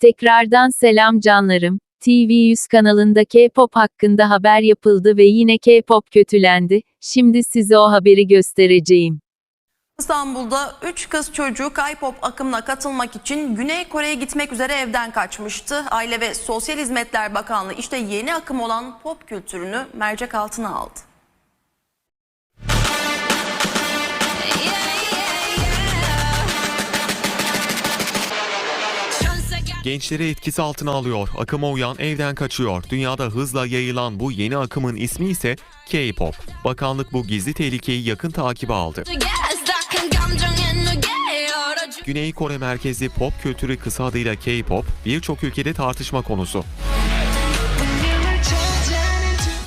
Tekrardan selam canlarım. TV100 kanalında K-pop hakkında haber yapıldı ve yine K-pop kötülendi. Şimdi size o haberi göstereceğim. İstanbul'da 3 kız çocuğu K-pop akımına katılmak için Güney Kore'ye gitmek üzere evden kaçmıştı. Aile ve Sosyal Hizmetler Bakanlığı işte yeni akım olan pop kültürünü mercek altına aldı. Gençleri etkisi altına alıyor, akıma uyan evden kaçıyor. Dünyada hızla yayılan bu yeni akımın ismi ise K-pop. Bakanlık bu gizli tehlikeyi yakın takibe aldı. Güney Kore merkezli pop kültürü kısa adıyla K-pop birçok ülkede tartışma konusu.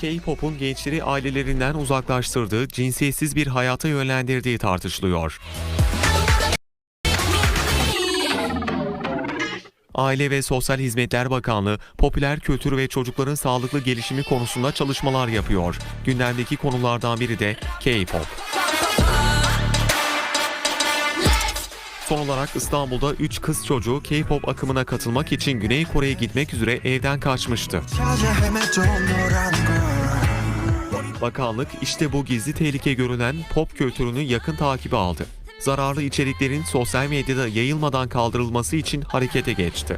K-pop'un gençleri ailelerinden uzaklaştırdığı, cinsiyetsiz bir hayata yönlendirdiği tartışılıyor. Aile ve Sosyal Hizmetler Bakanlığı, popüler kültür ve çocukların sağlıklı gelişimi konusunda çalışmalar yapıyor. Gündemdeki konulardan biri de K-pop. Son olarak İstanbul'da 3 kız çocuğu K-pop akımına katılmak için Güney Kore'ye gitmek üzere evden kaçmıştı. Bakanlık işte bu gizli tehlike görülen pop kültürünü yakın takibi aldı. Zararlı içeriklerin sosyal medyada yayılmadan kaldırılması için harekete geçti.